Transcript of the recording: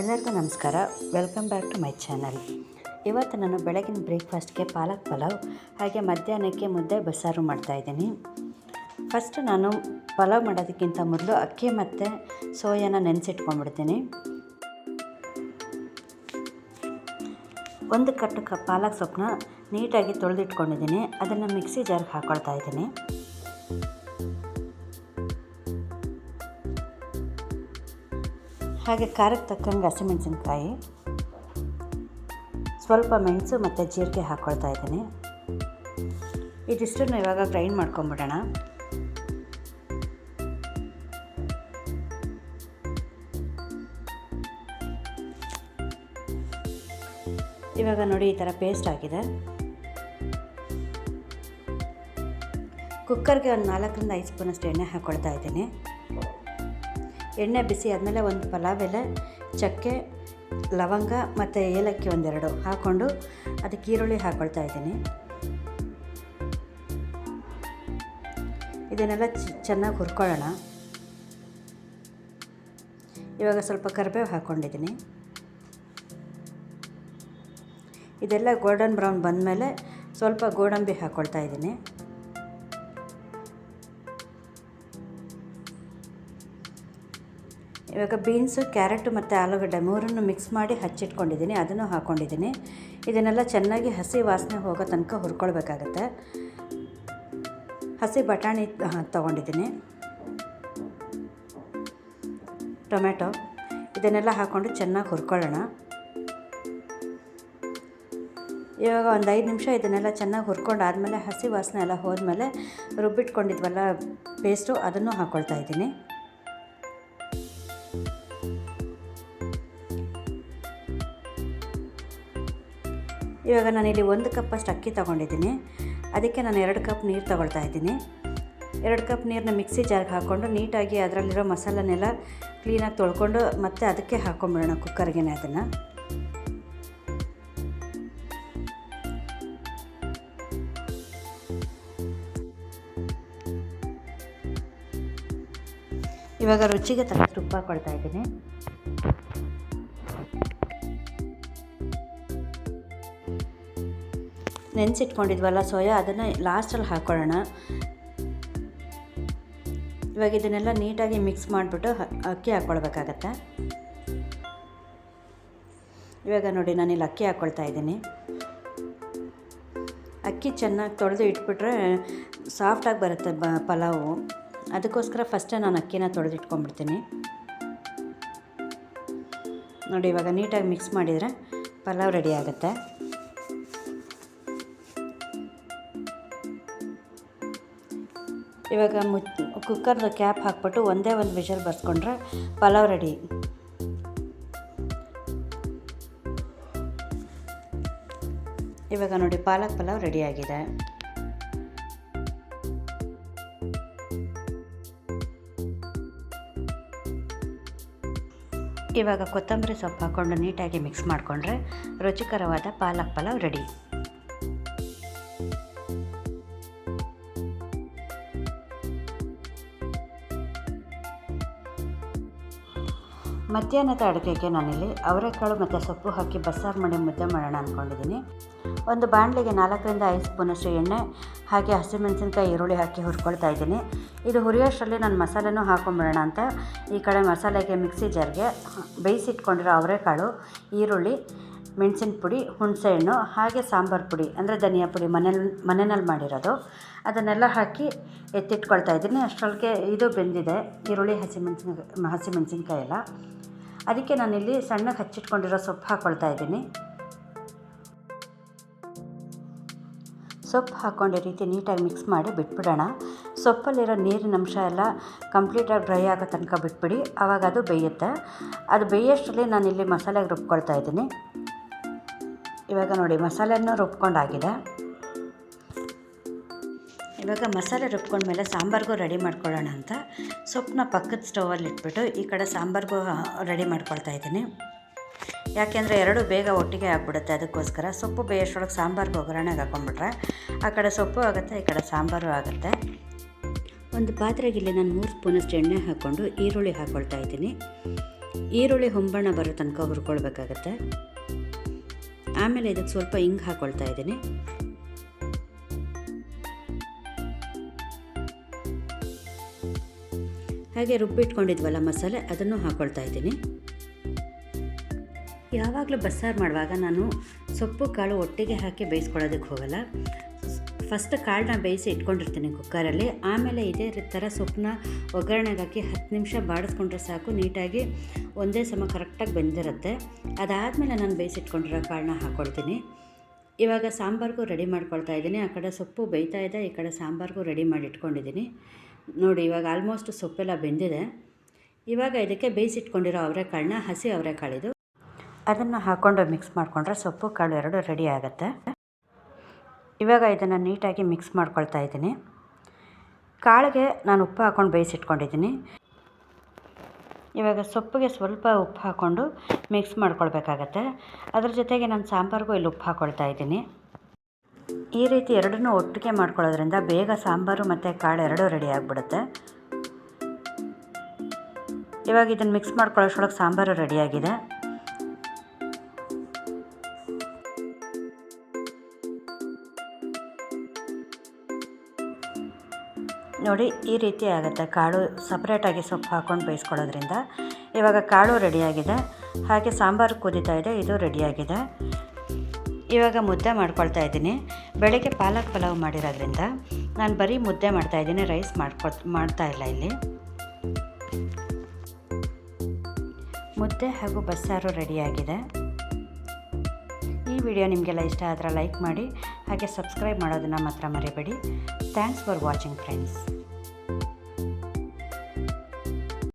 ಎಲ್ಲರಿಗೂ ನಮಸ್ಕಾರ. Welcome back to my channel ಇವತ್ತು ನಾನು ಬೆಳಗಿನ ಬ್ರೇಕ್ಫಾಸ್ಟ್ಗೆ ಪಾಲಕ್ ಪಲಾವ್, ಹಾಗೆ ಮಧ್ಯಾಹ್ನಕ್ಕೆ ಮುದ್ದೆ ಬಸ್ಸಾರು ಮಾಡ್ತಾಯಿದ್ದೀನಿ ಫಸ್ಟ್ ನಾನು ಪಲಾವ್ ಮಾಡೋದಕ್ಕಿಂತ ಮೊದಲು ಅಕ್ಕಿ ಮತ್ತು ಸೋಯಾನ ನೆನೆಸಿಟ್ಕೊಂಡ್ಬಿಡ್ತೀನಿ. ಒಂದು ಕಟ್ಟು ಕ ಪಾಲಕ್ ಸೊಪ್ಪನ್ನ ನೀಟಾಗಿ ತೊಳೆದಿಟ್ಕೊಂಡಿದ್ದೀನಿ. ಅದನ್ನು ಮಿಕ್ಸಿ ಜಾರ್ಗೆ ಹಾಕ್ಕೊಳ್ತಾ ಇದ್ದೀನಿ. ಹಾಗೆ ಖಾರಕ್ಕೆ ತಕ್ಕಂಗೆ ಹಸಿಮೆಣಸಿನ್ಕಾಯಿ, ಸ್ವಲ್ಪ ಮೆಣಸು ಮತ್ತು ಜೀರಿಗೆ ಹಾಕ್ಕೊಳ್ತಾ ಇದ್ದೀನಿ. ಇದಿಷ್ಟನ್ನು ಇವಾಗ ಗ್ರೈಂಡ್ ಮಾಡ್ಕೊಂಬಿಡೋಣ. ಇವಾಗ ನೋಡಿ ಈ ಥರ ಪೇಸ್ಟ್ ಆಗಿದೆ. ಕುಕ್ಕರ್ಗೆ ಒಂದು ನಾಲ್ಕರಿಂದ ಐದು ಸ್ಪೂನಷ್ಟು ಎಣ್ಣೆ ಹಾಕ್ಕೊಳ್ತಾ ಇದ್ದೀನಿ. ಎಣ್ಣೆ ಬಿಸಿ ಆದಮೇಲೆ ಒಂದು ಪಲಾವ್ ಎಲೆ, ಚಕ್ಕೆ, ಲವಂಗ ಮತ್ತು ಏಲಕ್ಕಿ ಒಂದೆರಡು ಹಾಕ್ಕೊಂಡು ಅದಕ್ಕೆ ಈರುಳ್ಳಿ ಹಾಕ್ಕೊಳ್ತಾ ಇದ್ದೀನಿ. ಇದನ್ನೆಲ್ಲ ಚೆನ್ನಾಗಿ ಹುರ್ಕೊಳ್ಳೋಣ. ಇವಾಗ ಸ್ವಲ್ಪ ಕರಿಬೇವು ಹಾಕ್ಕೊಂಡಿದ್ದೀನಿ ಇದೆಲ್ಲ ಗೋಲ್ಡನ್ ಬ್ರೌನ್ ಬಂದಮೇಲೆ ಸ್ವಲ್ಪ ಗೋಡಂಬಿ ಹಾಕ್ಕೊಳ್ತಾ ಇದ್ದೀನಿ. ಇವಾಗ ಬೀನ್ಸು ಕ್ಯಾರೆಟು ಮತ್ತು ಆಲೂಗಡ್ಡೆ ಮೂರನ್ನು ಮಿಕ್ಸ್ ಮಾಡಿ ಹಚ್ಚಿಟ್ಕೊಂಡಿದ್ದೀನಿ, ಅದನ್ನು ಹಾಕ್ಕೊಂಡಿದ್ದೀನಿ ಇದನ್ನೆಲ್ಲ ಚೆನ್ನಾಗಿ ಹಸಿ ವಾಸನೆ ಹೋಗೋ ತನಕ ಹುರ್ಕೊಳ್ಬೇಕಾಗತ್ತೆ. ಹಸಿ ಬಟಾಣಿ ತೊಗೊಂಡಿದ್ದೀನಿ. ಟೊಮೆಟೊ ಇದನ್ನೆಲ್ಲ ಹಾಕ್ಕೊಂಡು ಚೆನ್ನಾಗಿ ಹುರ್ಕೊಳ್ಳೋಣ. ಇವಾಗ ಒಂದು ಐದು ನಿಮಿಷ ಇದನ್ನೆಲ್ಲ ಚೆನ್ನಾಗಿ ಹುರ್ಕೊಂಡು ಆದಮೇಲೆ ಹಸಿ ವಾಸನೆ ಎಲ್ಲ ಹೋದ್ಮೇಲೆ ರುಬ್ಬಿಟ್ಕೊಂಡಿದ್ವಲ್ಲ ಪೇಸ್ಟು ಅದನ್ನು ಹಾಕ್ಕೊಳ್ತಾ ಇದ್ದೀನಿ. ಇವಾಗ ನಾನಿಲ್ಲಿ ಒಂದು ಕಪ್ಪಷ್ಟು ಅಕ್ಕಿ ತೊಗೊಂಡಿದ್ದೀನಿ. ಅದಕ್ಕೆ ನಾನು ಎರಡು ಕಪ್ ನೀರು ತಗೊಳ್ತಾ ಇದ್ದೀನಿ. ಎರಡು ಕಪ್ ನೀರನ್ನ ಮಿಕ್ಸಿ ಜಾರ್ಗೆ ಹಾಕ್ಕೊಂಡು ನೀಟಾಗಿ ಅದರಲ್ಲಿರೋ ಮಸಾಲನೆಲ್ಲ ಕ್ಲೀನಾಗಿ ತೊಳ್ಕೊಂಡು ಮತ್ತೆ ಅದಕ್ಕೆ ಹಾಕ್ಕೊಂಬಿಡೋಣ ಕುಕ್ಕರ್ಗೆ ಅದನ್ನು. ಇವಾಗ ರುಚಿಗೆ ತಕ್ಕ ತುಪ್ಪ ಕೊಡ್ತಾ ಇದ್ದೀನಿ. ನೆನೆಸಿಟ್ಕೊಂಡಿದ್ವಲ್ಲ ಸೋಯಾ, ಅದನ್ನು ಲಾಸ್ಟಲ್ಲಿ ಹಾಕ್ಕೊಳ್ಳೋಣ ಇವಾಗ ಇದನ್ನೆಲ್ಲ ನೀಟಾಗಿ ಮಿಕ್ಸ್ ಮಾಡಿಬಿಟ್ಟು ಅಕ್ಕಿ ಹಾಕ್ಕೊಳ್ಬೇಕಾಗತ್ತೆ. ಇವಾಗ ನೋಡಿ ನಾನಿಲ್ಲಿ ಅಕ್ಕಿ ಹಾಕ್ಕೊಳ್ತಾ ಇದ್ದೀನಿ. ಅಕ್ಕಿ ಚೆನ್ನಾಗಿ ತೊಳೆದು ಇಟ್ಬಿಟ್ರೆ ಸಾಫ್ಟಾಗಿ ಬರುತ್ತೆ ಬ, ಪಲಾವು. ಅದಕ್ಕೋಸ್ಕರ ಫಸ್ಟೇ ನಾನು ಅಕ್ಕಿನ ತೊಳೆದಿಟ್ಕೊಂಡ್ಬಿಡ್ತೀನಿ. ನೋಡಿ, ಇವಾಗ ನೀಟಾಗಿ ಮಿಕ್ಸ್ ಮಾಡಿದರೆ ಪಲಾವ್ ರೆಡಿ ಆಗುತ್ತೆ. ಇವಾಗ ಮು ಕುಕ್ಕರ್ದು ಕ್ಯಾಪ್ ಹಾಕ್ಬಿಟ್ಟು ಒಂದೇ ಒಂದು ವಿಷಲ್ ಬರ್ಸ್ಕೊಂಡ್ರೆ ಪಲಾವ್ ರೆಡಿ. ಇವಾಗ ನೋಡಿ, ಪಾಲಕ್ ಪಲಾವ್ ರೆಡಿಯಾಗಿದೆ ಇವಾಗ ಕೊತ್ತಂಬರಿ ಸೊಪ್ಪು ಹಾಕ್ಕೊಂಡು ನೀಟಾಗಿ ಮಿಕ್ಸ್ ಮಾಡಿಕೊಂಡ್ರೆ ರುಚಿಕರವಾದ ಪಾಲಕ್ ಪಲಾವ್ ರೆಡಿ ಮಧ್ಯಾಹ್ನದ ಅಡುಗೆಗೆ ನಾನಿಲ್ಲಿ ಅವರೆಕಾಳು ಮತ್ತು ಸೊಪ್ಪು ಹಾಕಿ ಬಸ್ಸಾರು ಮಾಡಿ ಮುದ್ದೆ ಮಾಡೋಣ ಅಂದ್ಕೊಂಡಿದ್ದೀನಿ ಒಂದು ಬಾಣಲಿಗೆ ನಾಲ್ಕರಿಂದ ಐದು ಸ್ಪೂನಷ್ಟು ಎಣ್ಣೆ ಹಾಗೆ ಹಸಿಮೆಣಸಿನ್ಕಾಯಿ ಈರುಳ್ಳಿ ಹಾಕಿ ಹುರ್ಕೊಳ್ತಾ ಇದ್ದೀನಿ. ಇದು ಹುರಿಯೋಷ್ಟರಲ್ಲಿ ನಾನು ಮಸಾಲೆನೂ ಹಾಕೊಂಬಿಡೋಣ ಅಂತ. ಈ ಕಡೆ ಮಸಾಲೆಗೆ ಮಿಕ್ಸಿ ಜಾರ್ಗೆ ಬೇಯಿಸಿಟ್ಕೊಂಡಿರೋ ಅವರೆಕಾಳು, ಈರುಳ್ಳಿ, ಮೆಣಸಿನ ಪುಡಿ, ಹುಣಸೆಹಣ್ಣು, ಹಾಗೆ ಸಾಂಬಾರು ಪುಡಿ, ಅಂದರೆ ಧನಿಯಾ ಪುಡಿ ಮನೇಲಿ ಮನೆಯಲ್ಲಿ ಮಾಡಿರೋದು. ಅದನ್ನೆಲ್ಲ ಹಾಕಿ ಎತ್ತಿಟ್ಕೊಳ್ತಾ ಇದ್ದೀನಿ. ಅಷ್ಟರೊಳಗೆ ಇದು ಬೆಂದಿದೆ, ಈರುಳ್ಳಿ ಹಸಿಮೆಣಸಿನ ಹಸಿಮೆಣಸಿನ್ಕಾಯಿ ಎಲ್ಲ ಅದಕ್ಕೆ ನಾನಿಲ್ಲಿ ಸಣ್ಣಕ್ಕೆ ಹಚ್ಚಿಟ್ಕೊಂಡಿರೋ ಸೊಪ್ಪು ಹಾಕ್ಕೊಳ್ತಾ ಇದ್ದೀನಿ. ಸೊಪ್ಪು ಹಾಕ್ಕೊಂಡು ರೀತಿ ನೀಟಾಗಿ ಮಿಕ್ಸ್ ಮಾಡಿ ಬಿಟ್ಬಿಡೋಣ. ಸೊಪ್ಪಲ್ಲಿರೋ ನೀರಿನ ಅಂಶ ಎಲ್ಲ ಕಂಪ್ಲೀಟಾಗಿ ಡ್ರೈ ಆಗೋ ತನಕ ಬಿಟ್ಬಿಡಿ ಆವಾಗ ಅದು ಬೇಯುತ್ತೆ. ಅದು ಬೇಯೋಷ್ಟರಲ್ಲಿ ನಾನಿಲ್ಲಿ ಮಸಾಲೆಗೆ ರುಬ್ಕೊಳ್ತಾ ಇದ್ದೀನಿ. ಇವಾಗ ನೋಡಿ, ಮಸಾಲೆನೂ ರುಬ್ಕೊಂಡಾಗಿದೆ. ಇವಾಗ ಮಸಾಲೆ ರುಬ್ಕೊಂಡ್ಮೇಲೆ ಸಾಂಬಾರಿಗೂ ರೆಡಿ ಮಾಡ್ಕೊಳ್ಳೋಣ ಅಂತ. ಸೊಪ್ಪನ್ನ ಪಕ್ಕದ ಸ್ಟವಲ್ಲಿ ಇಟ್ಬಿಟ್ಟು ಈ ಕಡೆ ಸಾಂಬಾರಿಗೂ ರೆಡಿ ಮಾಡ್ಕೊಳ್ತಾ ಇದ್ದೀನಿ. ಯಾಕೆಂದರೆ ಎರಡು ಬೇಗ ಒಟ್ಟಿಗೆ ಆಗಿಬಿಡುತ್ತೆ. ಅದಕ್ಕೋಸ್ಕರ ಸೊಪ್ಪು ಬೇಯೋಷ್ಟೊಳಗೆ ಸಾಂಬಾರ್ಗೆ ಒಗ್ಗರಣೆಗೆ ಹಾಕೊಂಡ್ಬಿಟ್ರೆ ಆ ಕಡೆ ಸೊಪ್ಪು ಆಗುತ್ತೆ, ಈ ಕಡೆ ಸಾಂಬಾರು ಆಗುತ್ತೆ. ಒಂದು ಪಾತ್ರೆಗೆ ಇಲ್ಲಿ ನಾನು ಮೂರು ಸ್ಪೂನಷ್ಟು ಎಣ್ಣೆ ಹಾಕ್ಕೊಂಡು ಈರುಳ್ಳಿ ಹಾಕ್ಕೊಳ್ತಾ ಇದ್ದೀನಿ. ಈರುಳ್ಳಿ ಹೊಂಬಣ್ಣ ಬರೋ ತನಕ ಹುರ್ಕೊಳ್ಬೇಕಾಗತ್ತೆ. ಆಮೇಲೆ ಇದಕ್ಕೆ ಸ್ವಲ್ಪ ಹಿಂಗೆ ಹಾಕ್ಕೊಳ್ತಾ ಇದ್ದೀನಿ. ಹಾಗೆ ರುಬ್ಬಿಟ್ಕೊಂಡಿದ್ವಲ್ಲ ಮಸಾಲೆ, ಅದನ್ನು ಹಾಕ್ಕೊಳ್ತಾ ಇದ್ದೀನಿ. ಯಾವಾಗಲೂ ಬಸ್ಸಾರು ಮಾಡುವಾಗ ನಾನು ಸೊಪ್ಪು, ಕಾಳು ಒಟ್ಟಿಗೆ ಹಾಕಿ ಬೇಯಿಸ್ಕೊಳ್ಳೋದಕ್ಕೆ ಹೋಗಲ್ಲ. ಫಸ್ಟ್ ಕಾಳನ್ನ ಬೇಯಿಸಿ ಇಟ್ಕೊಂಡಿರ್ತೀನಿ ಕುಕ್ಕರಲ್ಲಿ. ಆಮೇಲೆ ಇದೇ ಥರ ಸೊಪ್ಪನ್ನ ಒಗ್ಗರಣೆಗೆ ಹಾಕಿ ಹತ್ತು ನಿಮಿಷ ಬಾಡಿಸ್ಕೊಂಡ್ರೆ ಸಾಕು. ನೀಟಾಗಿ ಒಂದೇ ಸಮ ಕರೆಕ್ಟಾಗಿ ಬೆಂದಿರುತ್ತೆ. ಅದಾದಮೇಲೆ ನಾನು ಬೇಯಿಸಿಟ್ಕೊಂಡಿರೋ ಕಾಳನ್ನ ಹಾಕ್ಕೊಳ್ತೀನಿ ಇವಾಗ ಸಾಂಬಾರಿಗೂ ರೆಡಿ ಮಾಡ್ಕೊಳ್ತಾ ಇದ್ದೀನಿ. ಆ ಕಡೆ ಸೊಪ್ಪು ಬೇಯ್ತಾ ಇದೆ, ಈ ಕಡೆ ಸಾಂಬಾರಿಗೂ ರೆಡಿ ಮಾಡಿ ಇಟ್ಕೊಂಡಿದ್ದೀನಿ. ನೋಡಿ, ಇವಾಗ ಆಲ್ಮೋಸ್ಟ್ ಸೊಪ್ಪೆಲ್ಲ ಬೆಂದಿದೆ. ಇವಾಗ ಇದಕ್ಕೆ ಬೇಯಿಸಿಟ್ಕೊಂಡಿರೋ ಅವರೆಕಾಳನ್ನ, ಹಸಿ ಅವರೆಕಾಳಿದು ಅದನ್ನು ಹಾಕ್ಕೊಂಡು ಮಿಕ್ಸ್ ಮಾಡಿಕೊಂಡ್ರೆ ಸೊಪ್ಪು, ಕಾಳು ಎರಡು ರೆಡಿ ಆಗುತ್ತೆ. ಇವಾಗ ಇದನ್ನು ನೀಟಾಗಿ ಮಿಕ್ಸ್ ಮಾಡ್ಕೊಳ್ತಾ ಇದ್ದೀನಿ. ಕಾಳಿಗೆ ನಾನು ಉಪ್ಪು ಹಾಕ್ಕೊಂಡು ಬೇಯಿಸಿಟ್ಕೊಂಡಿದ್ದೀನಿ. ಇವಾಗ ಸೊಪ್ಪಿಗೆ ಸ್ವಲ್ಪ ಉಪ್ಪು ಹಾಕ್ಕೊಂಡು ಮಿಕ್ಸ್ ಮಾಡ್ಕೊಳ್ಬೇಕಾಗತ್ತೆ. ಅದ್ರ ಜೊತೆಗೆ ನಾನು ಸಾಂಬಾರಿಗೂ ಇಲ್ಲಿ ಉಪ್ಪು ಹಾಕ್ಕೊಳ್ತಾ ಇದ್ದೀನಿ. ಈ ರೀತಿ ಎರಡನ್ನೂ ಒಟ್ಟಿಗೆ ಮಾಡ್ಕೊಳ್ಳೋದ್ರಿಂದ ಬೇಗ ಸಾಂಬಾರು ಮತ್ತು ಕಾಳು ಎರಡೂ ರೆಡಿ ಆಗಿಬಿಡುತ್ತೆ. ಇವಾಗ ಇದನ್ನು ಮಿಕ್ಸ್ ಮಾಡ್ಕೊಳ್ಳೋಷ್ಟೊಳಗೆ ಸಾಂಬಾರು ರೆಡಿಯಾಗಿದೆ ನೋಡಿ, ಈ ರೀತಿ ಆಗುತ್ತೆ. ಕಾಳು ಸಪ್ರೇಟಾಗಿ ಸೊಪ್ಪು ಹಾಕ್ಕೊಂಡು ಬೇಯಿಸ್ಕೊಳ್ಳೋದ್ರಿಂದ ಇವಾಗ ಕಾಳು ರೆಡಿಯಾಗಿದೆ. ಹಾಗೆ ಸಾಂಬಾರು ಕುದೀತಾ ಇದೆ, ಇದು ರೆಡಿಯಾಗಿದೆ. ಇವಾಗ ಮುದ್ದೆ ಮಾಡ್ಕೊಳ್ತಾ ಇದ್ದೀನಿ. ಬೆಳಗ್ಗೆ ಪಾಲಕ್ ಪಲಾವ್ ಮಾಡಿರೋದ್ರಿಂದ ನಾನು ಬರೀ ಮುದ್ದೆ ಮಾಡ್ತಾಯಿದ್ದೀನಿ ರೈಸ್ ಮಾಡ್ಕೊ ಮಾಡ್ತಾ ಇಲ್ಲ ಇಲ್ಲಿ. ಮುದ್ದೆ ಹಾಗೂ ಬಸ್ಸಾರು ರೆಡಿಯಾಗಿದೆ. ವಿಡಿಯೋ ನಿಮಗೆಲ್ಲ ಇಷ್ಟ ಆದರೆ ಲೈಕ್ ಮಾಡಿ, ಹಾಗೆ ಸಬ್ಸ್ಕ್ರೈಬ್ ಮಾಡೋದನ್ನು ಮಾತ್ರ ಮರಿಬೇಡಿ. Thanks for watching friends